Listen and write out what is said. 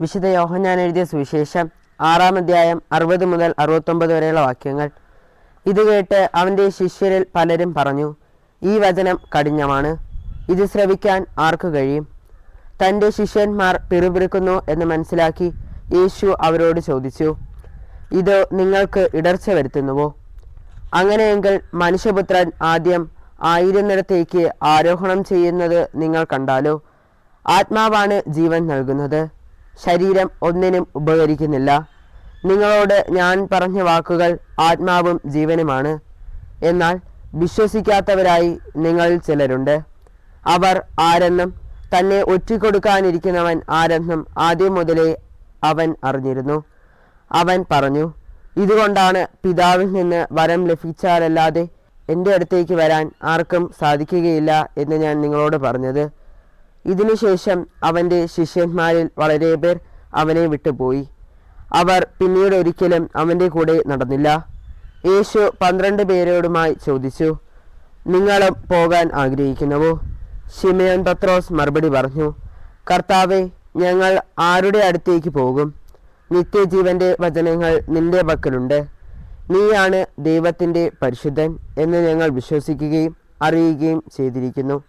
വിശുദ്ധ യോഹന്നാൻ എഴുതിയ സുവിശേഷം ആറാം അധ്യായം അറുപത് മുതൽ അറുപത്തൊമ്പത് വരെയുള്ള വാക്യങ്ങൾ. ഇത് കേട്ട് അവന്റെ ശിഷ്യരിൽ പലരും പറഞ്ഞു ഈ വചനം കഠിനമാണ്. ഇത് ശ്രവിക്കാൻ ആർക്ക് കഴിയും? തന്റെ ശിഷ്യന്മാർ പിറുപിറുക്കുന്നു എന്ന് മനസ്സിലാക്കി യേശു അവരോട് ചോദിച്ചു ഇത് നിങ്ങൾക്ക് ഇടർച്ച വരുത്തുന്നുവോ? അങ്ങനെയെങ്കിൽ മനുഷ്യപുത്രൻ ആദ്യം ആയിരുന്നിടത്തേക്ക് ആരോഹണം ചെയ്യുന്നത് നിങ്ങൾ കണ്ടാലോ? ആത്മാവാണ് ജീവൻ നൽകുന്നത്. ശരീരം ഒന്നിനും ഉപകരിക്കുന്നില്ല. നിങ്ങളോട് ഞാൻ പറഞ്ഞ വാക്കുകൾ ആത്മാവും ജീവനുമാണ്. എന്നാൽ വിശ്വസിക്കാത്തവരായി നിങ്ങളിൽ ചിലരുണ്ട്. അവർ ആരെന്നും തന്നെ ഒറ്റിക്കൊടുക്കാനിരിക്കുന്നവൻ ആരെന്നും ആദ്യം മുതലേ അവൻ അറിഞ്ഞിരുന്നു. അവൻ പറഞ്ഞു ഇതുകൊണ്ടാണ് പിതാവിൽ നിന്ന് വരം ലഭിച്ചാലല്ലാതെ എന്റെ അടുത്തേക്ക് വരാൻ ആർക്കും സാധിക്കുകയില്ല എന്ന് ഞാൻ നിങ്ങളോട് പറഞ്ഞത്. ഇതിനുശേഷം അവന്റെ ശിഷ്യന്മാരിൽ വളരെ പേർ അവനെ വിട്ടുപോയി. അവർ പിന്നീട് ഒരിക്കലും അവന്റെ കൂടെ നടന്നില്ല. യേശു പന്ത്രണ്ട് പേരോടുമായി ചോദിച്ചു നിങ്ങളും പോകാൻ ആഗ്രഹിക്കുന്നുവോ? ഷിമയോൻ പത്രോസ് മറുപടി പറഞ്ഞു കർത്താവെ ഞങ്ങൾ ആരുടെ അടുത്തേക്ക് പോകും? നിത്യജീവന്റെ വചനങ്ങൾ നിന്റെ പക്കലുണ്ട്. നീയാണ് ദൈവത്തിന്റെ പരിശുദ്ധൻ എന്ന് ഞങ്ങൾ വിശ്വസിക്കുകയും അറിയുകയും ചെയ്തിരിക്കുന്നു.